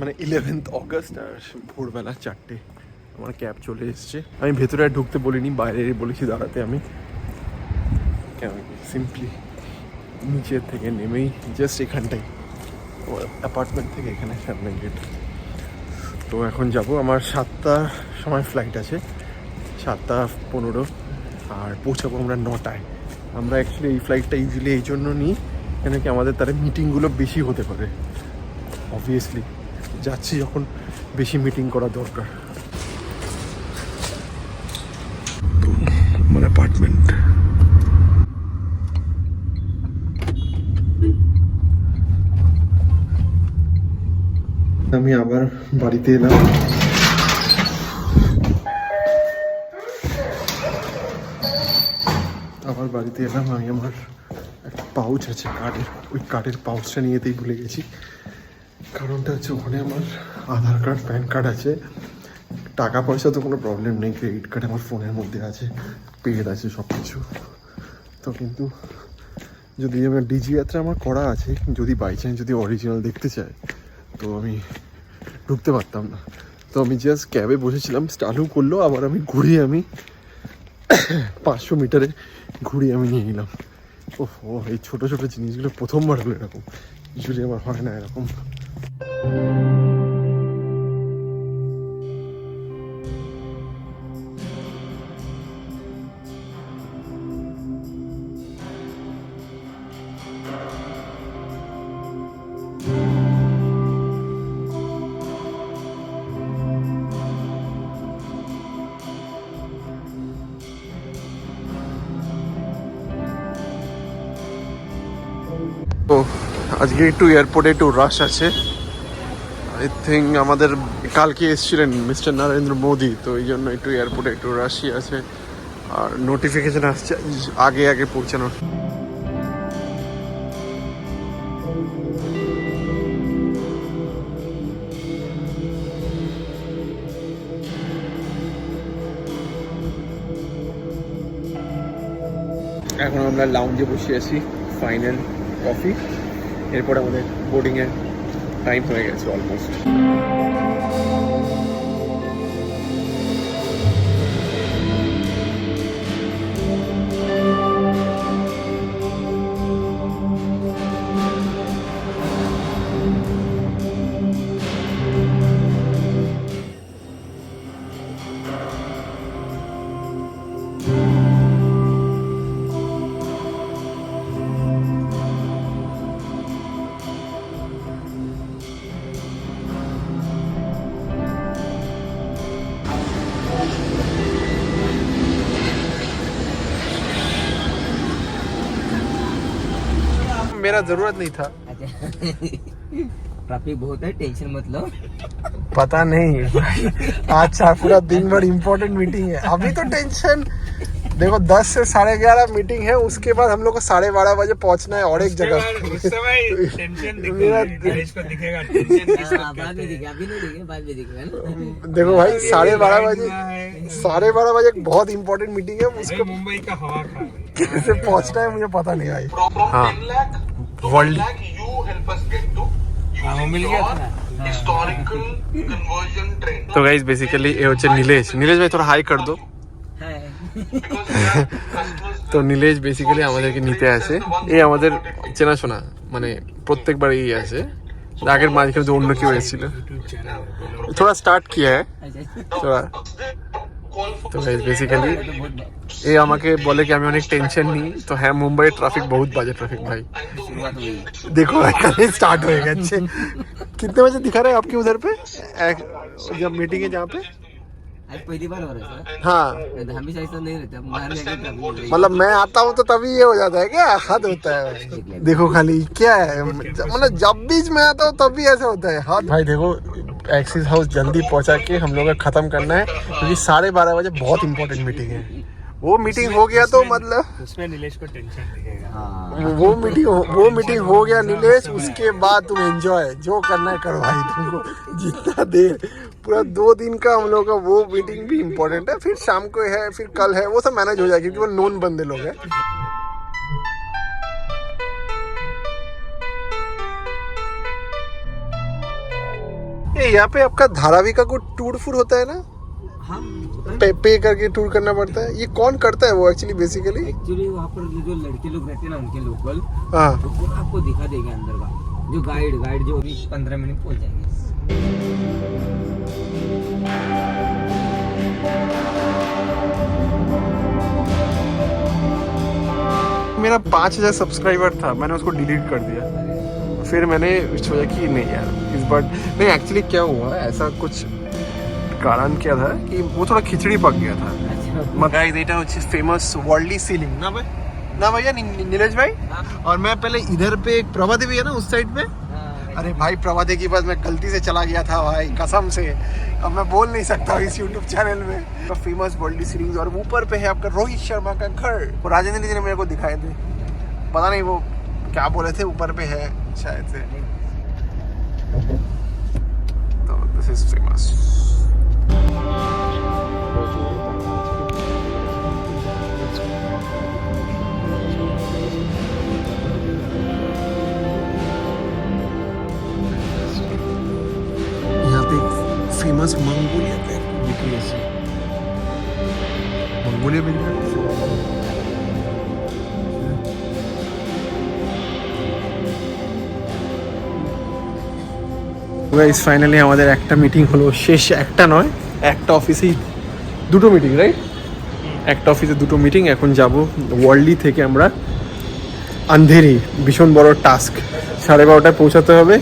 মানে eleventh August আর ভোরবেলা চারটে আমার ক্যাব চলে এসছে। আমি ভেতরে আর ঢুকতে বলিনি, বাইরে বলেছি দাঁড়াতে আমি। সিম্পলি নিচের থেকে নেমেই জাস্ট এখানটাই। অ্যাপার্টমেন্ট থেকে এখানে সামনে গেট তো এখন যাব, আমার সাতটার সময় ফ্লাইট আছে, সাতটা পনেরো, আর পৌঁছাবো আমরা নটায়। আমরা অ্যাকচুয়ালি এই ফ্লাইটটা ইজিলি এই জন্য নিই, কেন কি আমাদের তারা মিটিংগুলো বেশি হতে পারে অবভিয়াসলি যাচ্ছি যখন বেশি মিটিং করা দরকার। আমার অ্যাপার্টমেন্ট আমি আবার বাড়িতে এলাম। আবার বাড়িতে এলাম আমি আমার একটা পাউচ আছে কাঠের ওই কাঠের পাউচটা নিয়ে যেতেই ভুলে গেছি। কারণটা হচ্ছে ওখানে আমার আধার কার্ড, প্যান কার্ড আছে। টাকা পয়সা তো কোনো প্রবলেম নেই ক্রেডিট কার্ড আমার ফোনের মধ্যে আছে পেড আছে সব কিছু তো কিন্তু যদি আমার ডিজি যাত্রা আমার করা আছে, যদি বাই চান্স যদি অরিজিনাল দেখতে চায়, তো আমি ঢুকতে পারতাম না। তো আমি জাস্ট ক্যাবে বসেছিলাম, চালু করল, আবার আমি ঘুরিয়ে আমি পাঁচশো মিটারে ঘুরিয়ে আমি নিয়ে নিলাম। ও এই ছোটো ছোটো জিনিসগুলো প্রথমবার হলো এরকম। ইউজুয়ালি আমার হয় না এরকম। আজকে একটু এয়ারপোর্টে একটু রাশ আছে আই থিঙ্ক আমাদের কালকে এসেছিলেন মিস্টার নরেন্দ্র মোদি, তো এই জন্য একটু এয়ারপোর্টে একটু রাশই আছে। আর নোটিফিকেশন আসছে, আগে আগে পৌঁছানোর। এখন আমরা লাউঞ্জে বসে আছি ফাইনাল কফি এরপর আমাদের বোর্ডিংয়ের টাইম হয়ে গেছে অলমোস্ট। मेरा ज़रूरत नहीं था। ट्रैफ़िक बहुत है टेंशन मत लो। पता नहीं। आज का पूरा दिन भर इम्पोर्टेंट मीटिंग है। अभी तो टेंशन देखो दस से साढ़े ग्यारह मीटिंग है उसके बाद हम लोग को साढ़े बारह बजे पहुँचना है और एक जगह। उस समय टेंशन मेरा दिखेगा दिनेश को दिखेगा टेंशन किसको हाँ, दिखे अभी नहीं दिखे बाद में दिखे ना। देखो भाई साढ़े बारह बजे साढ़े बारह बजे एक बहुत इम्पोर्टेंट मीटिंग है उसको मुंबई का हवा। कैसे पहुँचना है मुझे पता नहीं भाई। हाँ. 10 lakh world you help us get to हाँ, वो using मिल गया your था historical conversion train तो गाइज बेसिकली ये হচ্ছে নীলেশ নীলেশ ভাই थोड़ा হাই कर दो है because we are customers তো নীলেশ বেসিক্যালি আমাদেরকে নিতে আসে এই আমাদের চেনাশোনা মানে প্রত্যেকবারই আসে আগের মাঝখানে যে অন্য কেউ এসেছিল यूट्यूब चैनल है बोलो। थोड़ा स्टार्ट किया है अच्छा थोड़ा call for তো গাইজ বেসিক্যালি तो बहुत এ আমাকে বলে কি আমি অনেক টেনশন নিই তো হ্যাঁ মুম্বাই ট্রাফিক বহুত বাজে ট্রাফিক ভাই शुरुआत हुई देखो এখানে স্টার্ট হয়ে গেছে कितने बजे दिखा रहे हैं आपके उधर पे एक- जब मीटिंग है जहाँ पे आज पहली बार हो रहा है सर हाँ नहीं तो हमेशा ऐसा नहीं रहता बाहर जाके ट्रैफिक मतलब मैं आता हूँ तो तभी ये हो जाता है क्या हद होता है देखो खाली क्या है मतलब जब भी मैं आता हूँ तभी ऐसा होता है हद भाई देखो एक्सिस हाउस जल्दी पहुँचा के हम लोग को खत्म करना है क्योंकि साढ़े बारह बजे बहुत इंपॉर्टेंट मीटिंग है। वो मीटिंग हो गया तो मतलब उसमें नीलेश को टेंशन हाँ। वो मीटिंग वो मीटिंग हो गया नीलेश उसके बाद तुम एंजॉय जो करना है करो भाई तुमको जितना देर पूरा दो दिन का हम लोग का वो मीटिंग भी इम्पोर्टेंट है फिर शाम को है फिर कल है वो सब मैनेज हो जाएगा क्योंकि वो नोन बंदे लोग हैं। ये यहाँ पे आपका धारावी का कोई टूर फूर होता है ना? हम पे पे करके टूर करना पड़ता है। ये कौन करता है वो एक्चुअली बेसिकली एक्चुअली वहाँ पर जो लड़के लोग रहते हैं ना उनके लोकल हाँ। तो पूरा आपको दिखा देगा अंदर का। जो गाइड गाइड जो भी पंद्रह मिनट पहुँच जाएँगे। मेरा पाँच हज़ार सब्सक्राइबर था मैंने उसको डिलीट कर दिया। फिर मैंने सोचा कि नहीं यार इस बार नहीं एक्चुअली क्या हुआ ऐसा कुछ कारण क्या था कि वो थोड़ा खिचड़ी पक गया था गाइस এটা হচ্ছে फेमस वर्ल्डली सीलिंग ना भाई ना भैया नी- नीरज भाई और मैं पहले इधर पे एक प्रभा देवी है ना उस साइड पे अरे भाई प्रभा देवी के पास मैं गलती से चला गया था भाई कसम से अब मैं बोल नहीं सकता इस यूट्यूब चैनल में तो फेमस वर्ल्ड सीरीज और ऊपर पे है आपका रोहित शर्मा का घर वो राजेंद्र जी ने मेरे को दिखाए थे पता नहीं वो क्या बोले थे? ऊपर पे है शायद से। तो दिस इज़ फ़ेमस यहाँ पे फ़ेमस मंगोलिया গাইস ফাইনালি আমাদের একটা মিটিং হলো। শেষ একটা নয়, একটা অফিসেই দুটো মিটিং রাইট একটা অফিসে দুটো মিটিং এখন যাব ওয়ার্ল্ডলি থেকে আমরা আন্ধেরি, ভীষণ বড় টাস্ক সাড়ে বারোটায় পৌঁছাতে হবে,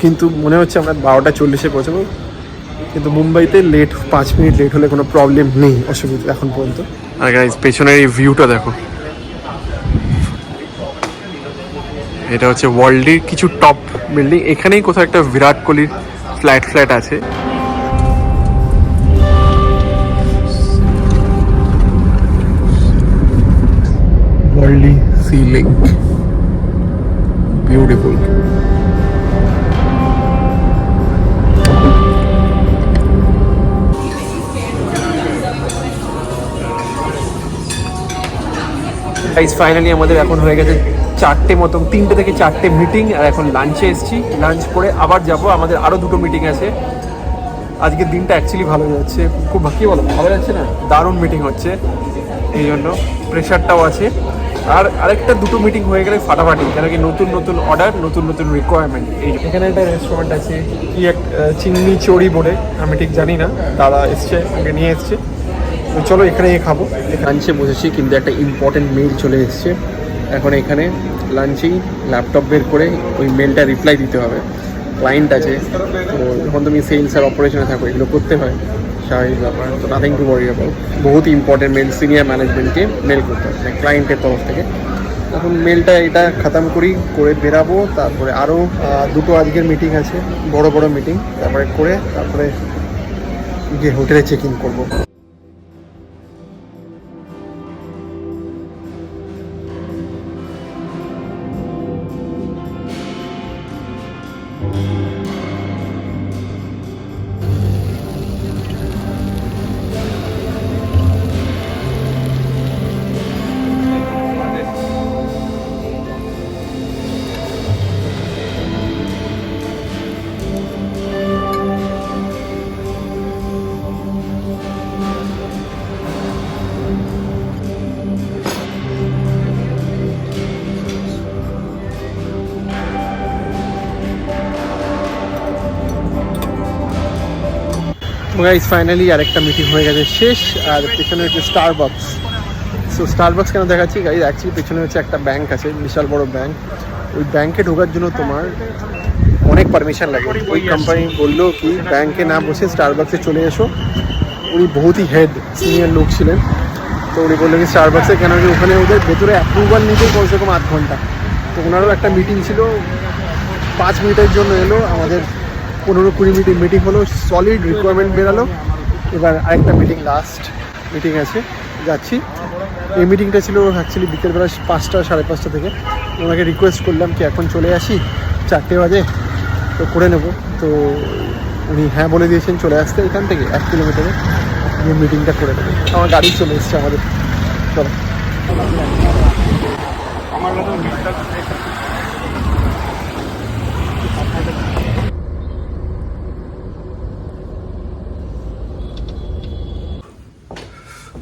কিন্তু মনে হচ্ছে আমরা বারোটা চল্লিশে পৌঁছাবো। কিন্তু মুম্বাইতে লেট পাঁচ মিনিট লেট হলে কোনো প্রবলেম নেই, অসুবিধা এখন পর্যন্ত। আর গাইজ পেছনের এই ভিউটা দেখো। এটা হচ্ছে ওয়ার্ল্ডের কিছু টপ বিল্ডিং এখানেই কোথাও একটা বিরাট কোহলির ফ্ল্যাট ফ্ল্যাট আছে। Worldly sea link beautiful guys finally আমাদের এখন হয়ে গেছে চারটে মতন তিনটে থেকে চারটে মিটিং আর এখন লাঞ্চে এসেছি। লাঞ্চ করে আবার যাব আমাদের আরও দুটো মিটিং আছে। আজকের দিনটা অ্যাকচুয়ালি ভালো যাচ্ছে। খুব কি বলো ভালো যাচ্ছে না? দারুণ মিটিং হচ্ছে। এই জন্য প্রেশারটাও আছে। আর আরেকটা দুটো মিটিং হয়ে গেলে ফাটাফাটি কেন কি নতুন নতুন অর্ডার নতুন নতুন রিকোয়ারমেন্ট এই এখানে একটা রেস্টুরেন্ট আছে কি এক চিংড়ি চড়ি বলে আমি ঠিক জানি না। দাদা এসছে ওকে নিয়ে এসছে। তো চলো এখানেই খাব। লাঞ্চে বসেছি কিন্তু একটা ইম্পর্টেন্ট মেল চলে এসছে। এখন এখানে লাঞ্চেই ল্যাপটপ বের করে ওই মেলটা রিপ্লাই দিতে হবে। ক্লায়েন্ট আছে। তো যখন তুমি সেলস আর অপারেশনে থাকো, এগুলো করতে হয়। স্বাভাবিক ব্যাপার। তো নাথিং টু ওয়ারি অ্যাবাউট বহুত ইম্পর্টেন্ট মেল সিনিয়র ম্যানেজমেন্টকে মেল করতে হয় মানে ক্লায়েন্টের তরফ থেকে। এখন মেলটা এটা খাতাম করি, করে বেরাবো, তারপরে আরও দুটো আজকের মিটিং আছে, বড় বড় মিটিং তারপরে করে, তারপরে গিয়ে হোটেলে চেক ইন করব। গাইজ ফাইনালি আরেকটা মিটিং হয়ে গেছে, শেষ। আর পেছনে হচ্ছে star box so star box কেন দেখাচ্ছি গাইজ অ্যাকচুয়ালি পেছনে হচ্ছে একটা ব্যাংক আছে, বিশাল বড় ব্যাংক ওই ব্যাংকে ঢোকার জন্য তোমার অনেক পারমিশন লাগে। ওই কোম্পানি বলল কি ব্যাংকে না বসে স্টার বক্সে চলে এসো। উনি বহুতই হেড সিনিয়র লোক ছিলেন। তো উনি বললেন কি স্টার বক্সে কেন কি ওখানে ওদের ভেতরে অ্যাপ্রুভাল নিতে কমসে কম আধ ঘণ্টা। তো ওনারও একটা মিটিং ছিল। পাঁচ মিনিটের জন্য এলো, আমাদের পনেরো কুড়ি মিনিট মিটিং হলো সলিড রিকোয়ারমেন্ট বেরালো। এবার আরেকটা মিটিং লাস্ট মিটিং আছে, যাচ্ছি। এই মিটিংটা ছিল অ্যাকচুয়ালি বিকেলবেলা পাঁচটা, সাড়ে পাঁচটা থেকে। ওনাকে রিকোয়েস্ট করলাম কি, এখন চলে আসি? চারটে বাজে, তো করে নেব। তো উনি হ্যাঁ বলে দিয়েছেন, চলে আসতে এখান থেকে, এক কিলোমিটারে গিয়ে মিটিংটা করে নেবে। আমার গাড়ি চলে এসছে আমাদের। চলো।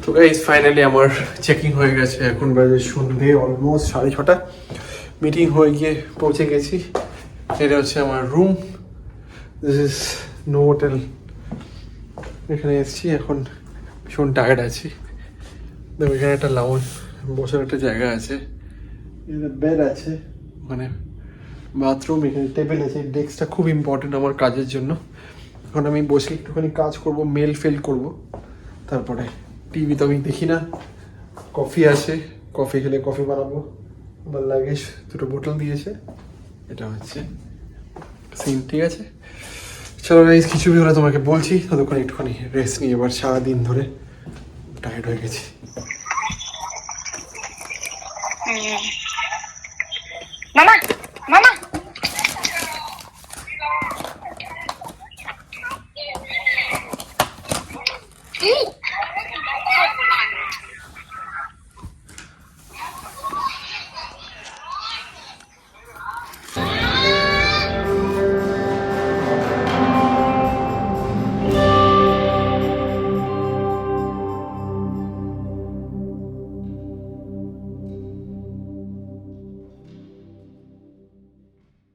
তো গাইজ ফাইনালি আমার চেকিং হয়ে গেছে। এখন বাজে সন্ধে অলমোস্ট সাড়ে ছটা। মিটিং হয়ে গিয়ে পৌঁছে গেছি। এটা হচ্ছে আমার room this is no hotel এখানে এসেছি, এখন ভীষণ টায়ার্ড আছি। দেখো, এখানে একটা লাউন বসার একটা জায়গা আছে। বেড আছে। মানে বাথরুম এখানে টেবিল আছে। ডেস্কটা খুব ইম্পর্টেন্ট আমার কাজের জন্য। এখন আমি বসে একটুখানি কাজ করব মেল ফেল করব। তারপরে টিভি তো আমি দেখি না। কফি আছে কফি খেলে কফি বানাবো। আমার লাগেজ দুটো বোতল দিয়েছে। এটা হচ্ছে। সিন ঠিক আছে? চলো গাইজ কিছু বি তোমাকে বলছি ততক্ষণ একটুখানি রেস্ট নিয়ে এবার সারাদিন ধরে টায়ার্ড হয়ে গেছি। Mama,